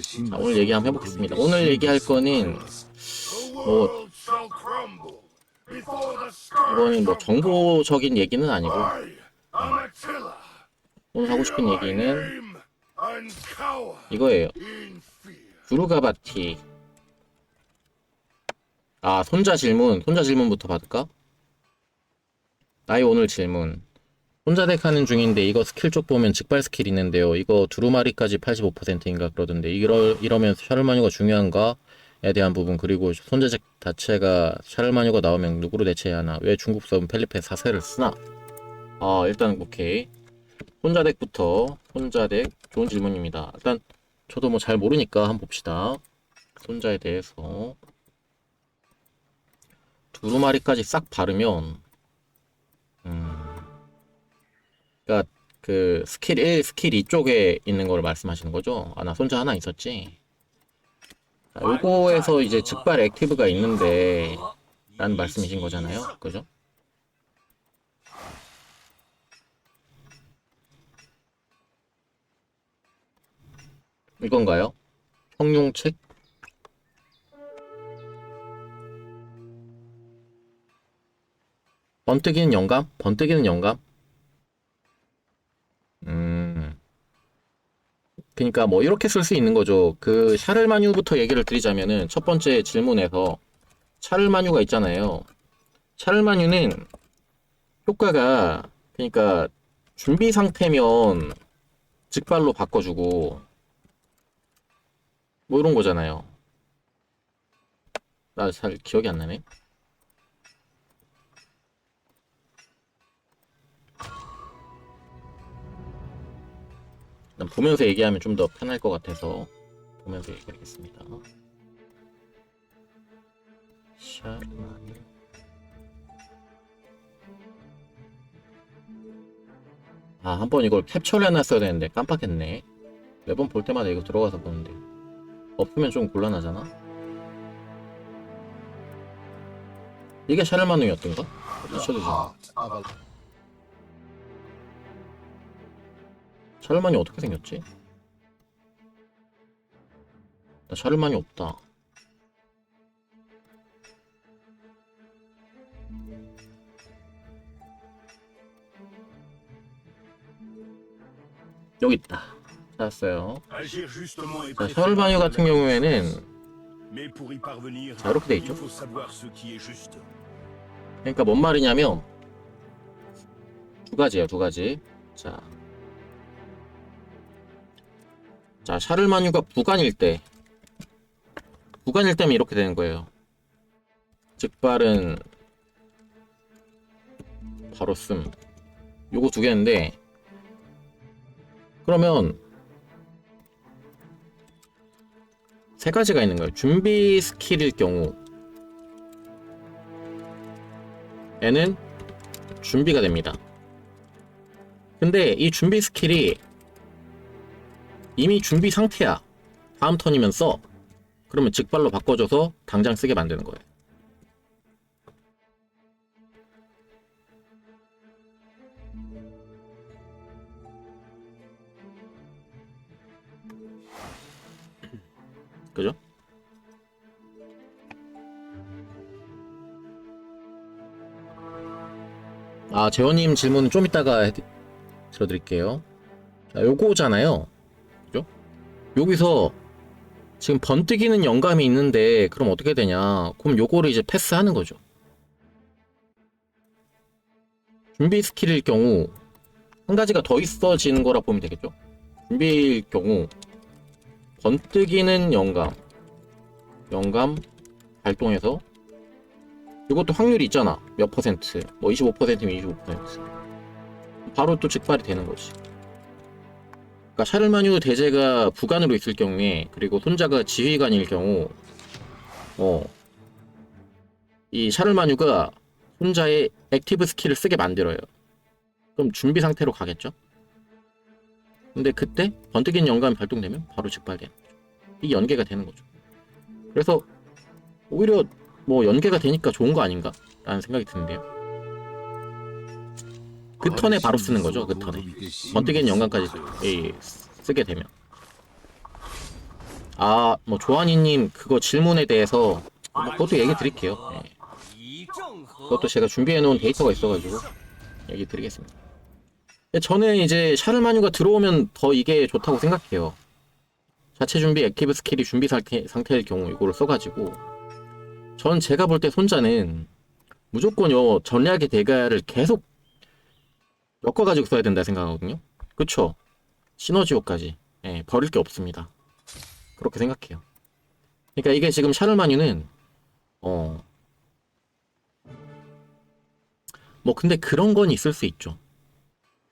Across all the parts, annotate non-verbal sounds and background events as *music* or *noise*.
자, 오늘 얘기 한번 해보겠습니다. 오늘 얘기할 거는 뭐 이거는 뭐 정보적인 얘기는 아니고 오늘 하고 싶은 얘기는 이거예요. 두루가바티. 아 손자 질문, 손자 질문부터 받을까? 나의 오늘 질문. 혼자 덱하는 중인데 이거 스킬 쪽 보면 직발 스킬 있는데요. 이거 두루마리까지 85%인가 그러던데 이러, 이러면 샤를마뉴가 중요한가에 대한 부분 그리고 덱 자체가 샤를마뉴가 나오면 누구로 대체해야 하나 왜 중국 서브 펠리페 사세를 쓰나 아 일단 오케이 혼자 덱부터 혼자 덱 좋은 질문입니다. 일단 저도 뭐 잘 모르니까 한번 봅시다. 손자에 대해서 두루마리까지 싹 바르면 그러니까 그 스킬 1, 스킬 2 쪽에 있는 걸 말씀하시는 거죠? 아, 나 손자 하나 있었지. 자, 요거에서 이제 즉발 액티브가 있는데 라는 말씀이신 거잖아요. 그죠? 이건가요? 형용책? 번뜩이는 영감? 번뜩이는 영감? 그러니까 뭐 이렇게 쓸 수 있는 거죠. 그 샤를마뉴부터 얘기를 드리자면은 첫 번째 질문에서 샤를마뉴가 있잖아요. 샤를마뉴는 효과가 그러니까 준비 상태면 직발로 바꿔주고 뭐 이런 거잖아요. 나 잘 기억이 안 나네. 보면서 얘기하면 좀 더 편할 것 같아서 보면서 얘기하겠습니다. 샤르마니 아, 한 번 이걸 캡처를 해놨어야 되는데 깜빡했네. 매번 볼 때마다 이거 들어가서 보는데 없으면 좀 곤란하잖아. 이게 샤르마누였던가? 미쳐도 샤르만이 어떻게 생겼지? 나 샤르만이 없다. 여기 있다. 찾았어요. 자, 샤르마뉴 같은 경우에는 자 이렇게 돼 있죠. 그러니까 뭔 말이냐면 두 가지예요, 두 가지. 자, 자 샤를마뉴가 부간일 때 부간일 때면 이렇게 되는 거예요. 즉발은 바로 씀. 요거 두 개인데 그러면 세 가지가 있는 거예요. 준비 스킬일 경우 에는 준비가 됩니다. 근데 이 준비 스킬이 이미 준비 상태야. 다음 턴이면 써. 그러면 직발로 바꿔줘서 당장 쓰게 만드는 거예요. 그죠? 아, 재원님 질문 좀 이따가 해, 들어드릴게요. 자, 요거잖아요. 여기서 지금 번뜩이는 영감이 있는데, 그럼 어떻게 되냐. 그럼 요거를 이제 패스하는 거죠. 준비 스킬일 경우, 한 가지가 더 있어지는 거라 보면 되겠죠? 준비일 경우, 번뜩이는 영감. 영감 발동해서 이것도 확률이 있잖아. 몇 퍼센트. 뭐 25%면 25%. 바로 또 직발이 되는 거지. 그러니까 샤를마뉴 대제가 부관으로 있을 경우에 그리고 손자가 지휘관일 경우 어. 이 샤를마뉴가 손자의 액티브 스킬을 쓰게 만들어요. 그럼 준비 상태로 가겠죠? 근데 그때 번뜩인 영감이 발동되면 바로 거죠. 이 연계가 되는 거죠. 그래서 오히려 뭐 연계가 되니까 좋은 거 아닌가? 라는 생각이 드는데요. 그 턴에 바로 쓰는 거죠, 그 턴에. 번뜩이는 영감까지 예, 쓰게 되면. 아, 뭐 조한이님 그거 질문에 대해서 뭐 그것도 얘기 드릴게요. 예. 그것도 제가 준비해 놓은 데이터가 있어가지고 얘기 드리겠습니다. 저는 이제 샤르마뉴가 들어오면 더 이게 좋다고 생각해요. 자체 준비 액티브 스킬이 준비 상태, 상태일 경우 이거를 써가지고 전 제가 볼 때 손자는 무조건 요 전략의 대가를 계속 엮어가지고 써야 된다 생각하거든요. 그쵸? 시너지호까지 예, 버릴 게 없습니다. 그렇게 생각해요. 그러니까 이게 지금 샤르마뉴는 어. 뭐 근데 그런 건 있을 수 있죠.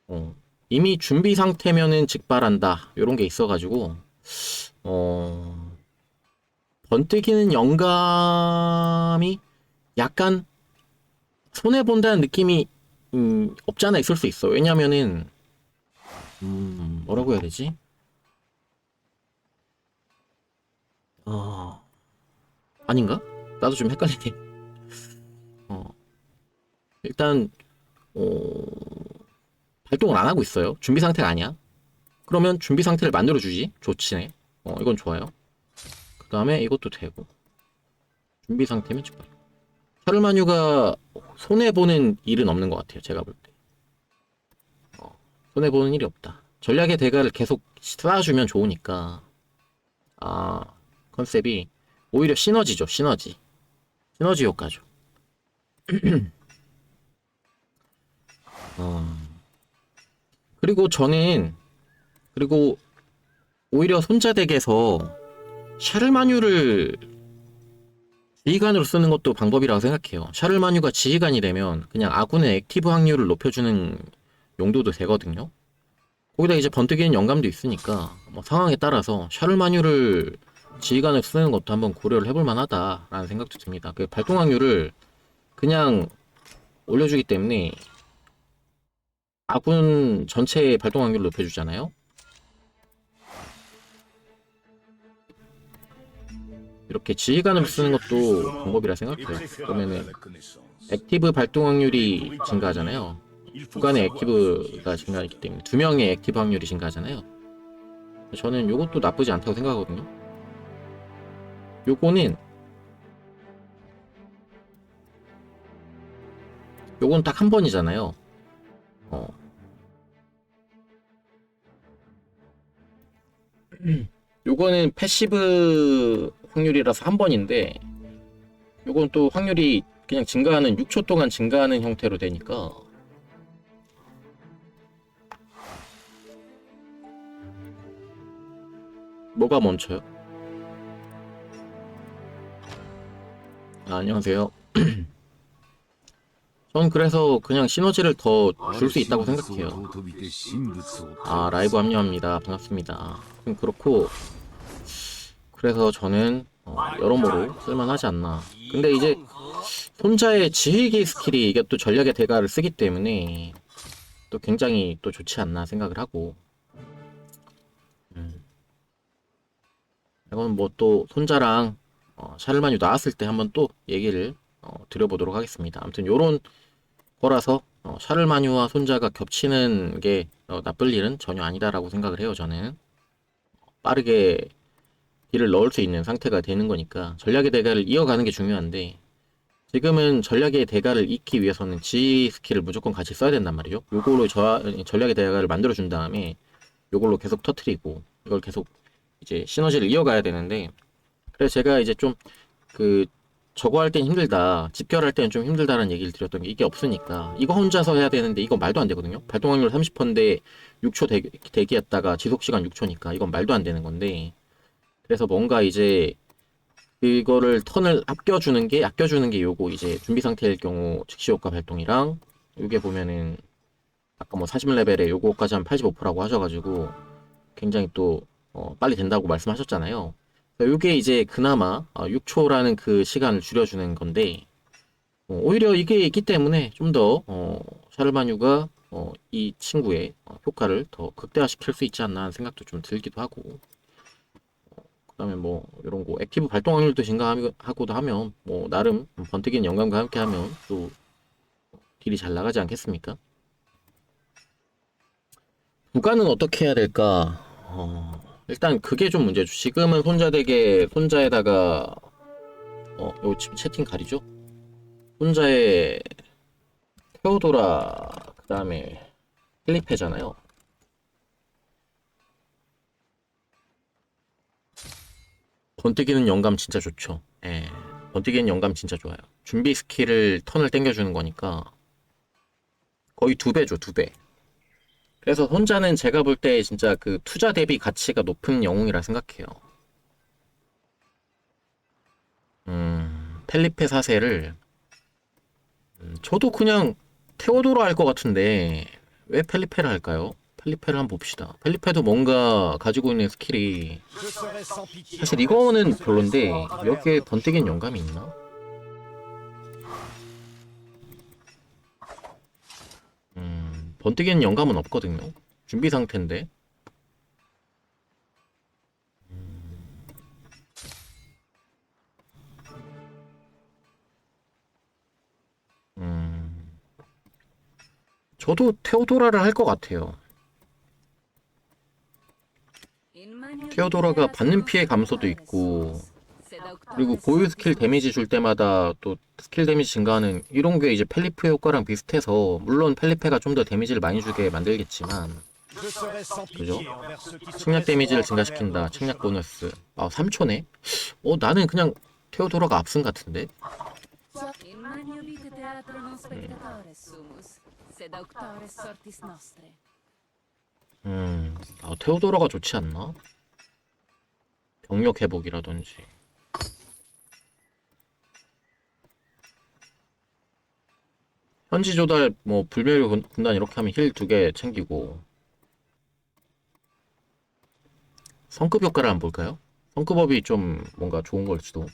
어. 이미 준비 상태면은 직발한다. 요런 게 있어 가지고 어. 번뜩이는 영감이 약간 손해 본다는 느낌이 음, 없잖아 있을 수 있어. 왜냐면은 음, 뭐라고 해야 되지? 어, 아닌가? 나도 좀 헷갈리네. 어, 일단, 어, 발동을 안 하고 있어요. 준비 상태가 아니야. 그러면 준비 상태를 만들어주지. 좋지네. 어, 이건 좋아요. 그 다음에 이것도 되고. 준비 상태면 직발. 샤르마뉴가 손해 보는 일은 없는 것 같아요. 제가 볼 때. 어, 손해 보는 일이 없다. 전략의 대가를 계속 쌓아주면 좋으니까. 아, 컨셉이 오히려 시너지죠. 시너지. 시너지 효과죠. *clears throat* 어, 그리고 저는 그리고 오히려 손자덱에서 샤르마뉴를 지휘관으로 쓰는 것도 방법이라고 생각해요. 샤르마뉴가 지휘관이 되면 그냥 아군의 액티브 확률을 높여주는 용도도 되거든요. 거기다 이제 번뜩이는 영감도 있으니까 뭐 상황에 따라서 샤르마뉴를 지휘관을 쓰는 것도 한번 고려를 해볼 만하다라는 생각도 듭니다. 그 발동 확률을 그냥 올려주기 때문에 아군 전체의 발동 확률을 높여주잖아요. 이렇게 지휘관을 쓰는 것도 방법이라 생각해요. 그러면은 액티브 발동 확률이 증가하잖아요. 구간의 액티브가 증가했기 때문에 두 명의 액티브 확률이 증가하잖아요. 저는 이것도 나쁘지 않다고 생각하거든요. 요거는 요건 딱 한 번이잖아요. 어. 요거는 패시브 확률이라서 한 번인데 요건 또 확률이 그냥 증가하는 6초 동안 증가하는 형태로 되니까 뭐가 멈춰요? 아, 안녕하세요. *clears throat* 전 그래서 그냥 시너지를 더 줄 수 있다고 생각해요. 아, 라이브 합류합니다. 반갑습니다. 그럼 그렇고, 그래서 저는 어, 여러모로 쓸만하지 않나. 근데 이제 혼자의 지휘기 스킬이 이게 또 전략의 대가를 쓰기 때문에 또 굉장히 또 좋지 않나 생각을 하고. 음. 이건 뭐 또 손자랑 어, 샤르마뉴 나왔을 때 한번 또 얘기를 어, 드려보도록 하겠습니다. 아무튼 요런 거라서 어, 샤르마뉴와 손자가 겹치는 게 어, 나쁠 일은 전혀 아니다라고 생각을 해요. 저는 빠르게 딜을 넣을 수 있는 상태가 되는 거니까 전략의 대가를 이어가는 게 중요한데 지금은 전략의 대가를 잊기 위해서는 G 스킬을 무조건 같이 써야 된단 말이죠. 요걸로 저, 전략의 대가를 만들어 준 다음에 요걸로 계속 터트리고 이걸 계속 이제 시너지를 이어가야 되는데 그래서 제가 이제 좀 그 저거 할 땐 힘들다 집결할 때는 좀 힘들다는 얘기를 드렸던 게 이게 없으니까 이거 혼자서 해야 되는데 이거 말도 안 되거든요 발동 확률 30%인데 6초 대기, 대기했다가 지속시간 6초니까 이건 말도 안 되는 건데 그래서 뭔가 이제 그거를 턴을 아껴주는 게 아껴주는 게 요거 이제 준비 상태일 경우 즉시 효과 발동이랑 요게 보면은 아까 뭐 40레벨에 요거까지 하면 85%라고 하셔가지고 굉장히 또 어, 빨리 된다고 말씀하셨잖아요. 요게 이제 그나마 어, 6초라는 그 시간을 줄여주는 건데 어, 오히려 이게 있기 때문에 좀더 어, 샤르마뉴가 어, 이 친구의 어, 효과를 더 극대화시킬 수 있지 않나 하는 생각도 좀 들기도 하고 어, 그다음에 뭐 이런 거 액티브 발동 확률도 증가하고도 하면 뭐 나름 번뜩이는 영감과 함께 하면 또 딜이 잘 나가지 않겠습니까? 구간은 어떻게 해야 될까? 어, 일단 그게 좀 문제죠. 지금은 손자되게 손자에다가 어, 요 지금 채팅 가리죠? 손자에 테오도라 그다음에 필리페잖아요. 번뜩이는 영감 진짜 좋죠. 예. 번뜩이는 영감 진짜 좋아요. 준비 스킬을 턴을 땡겨주는 거니까 거의 두 배죠, 두 배. 그래서 혼자는 제가 볼 때 진짜 그 투자 대비 가치가 높은 영웅이라 생각해요. 음, 펠리페 사세를 음, 저도 그냥 테오도로 할 것 같은데 왜 펠리페를 할까요? 펠리페를 한번 봅시다. 펠리페도 뭔가 가지고 있는 스킬이. 사실 이거는 별론데 여기에 번뜩이는 영감이 있나? 음, 번뜩이는 영감은 없거든요. 준비 상태인데. 음, 저도 테오도라를 할 것 같아요. 테오도라가 받는 피해 감소도 있고 그리고 고유 스킬 데미지 줄 때마다 또 스킬 데미지 증가하는 이런 게 이제 펠리페 효과랑 비슷해서 물론 펠리페가 좀 더 데미지를 많이 주게 만들겠지만 그죠? dresseront 데미지를 증가시킨다 notre 보너스 아 3초네? 어 나는 그냥 테오도라가 앞선 같은데 음 아, 테오도라가 좋지 않나? 병력 회복이라든지 현지 조달 뭐 불멸 군- 군단 이렇게 하면 힐 두 개 챙기고 성급 효과를 한번 볼까요? 성급업이 좀 뭔가 좋은 걸지도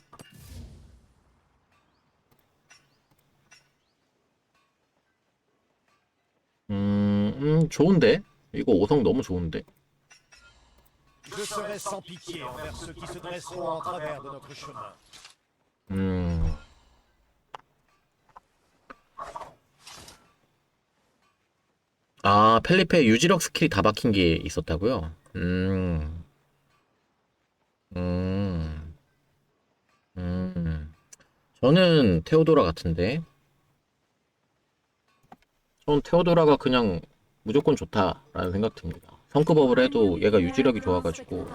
음, 음 좋은데? 이거 5성 너무 좋은데? Je serai sans pitié envers ceux qui se dresseront en travers de notre chemin. 음. 아, 펠리페 유지력 스킬이 다 박힌 게 있었다고요? 음. 음. 음. 저는 테오도라 같은데. 전 테오도라가 그냥 무조건 좋다라는 생각 듭니다. 성급업을 해도 얘가 유지력이 좋아가지고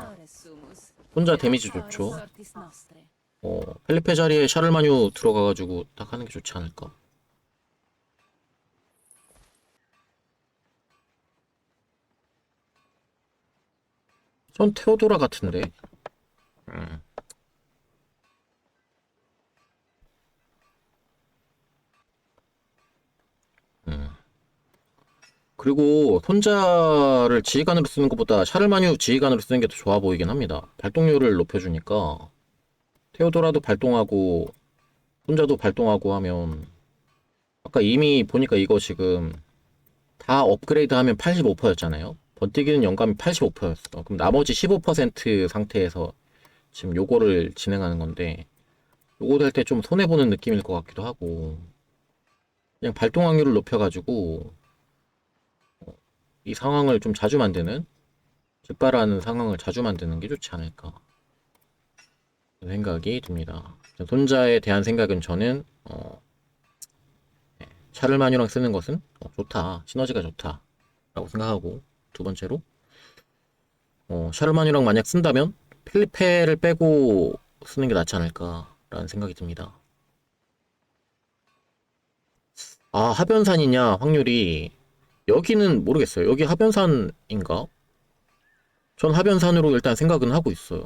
혼자 데미지 좋죠. 어, 펠리페 자리에 샤를마뉴 들어가가지고 딱 하는 게 좋지 않을까. 전 테오도라 같은데. 음. 음. 그리고 손자를 지휘관으로 쓰는 것보다 샤를마뉴 지휘관으로 쓰는 게 더 좋아 보이긴 합니다. 발동률을 높여주니까 테오도라도 발동하고 혼자도 발동하고 하면 아까 이미 보니까 이거 지금 다 업그레이드 하면 85%였잖아요. 번뜩이는 영감이 85%였어. 그럼 나머지 15% 상태에서 지금 요거를 진행하는 건데 요거 될 때 좀 손해 보는 느낌일 것 같기도 하고 그냥 발동 확률을 높여가지고 어, 이 상황을 좀 자주 만드는 즉발하는 상황을 자주 만드는 게 좋지 않을까. 생각이 듭니다. 손자에 대한 생각은 저는 어, 네, 샤를마뉴랑 쓰는 것은 어, 좋다, 시너지가 좋다라고 생각하고 두 번째로 어, 샤를마뉴랑 만약 쓴다면 필리페를 빼고 쓰는 게 낫지 않을까라는 생각이 듭니다. 아 하변산이냐 확률이 여기는 모르겠어요. 여기 하변산인가? 전 하변산으로 일단 생각은 하고 있어요.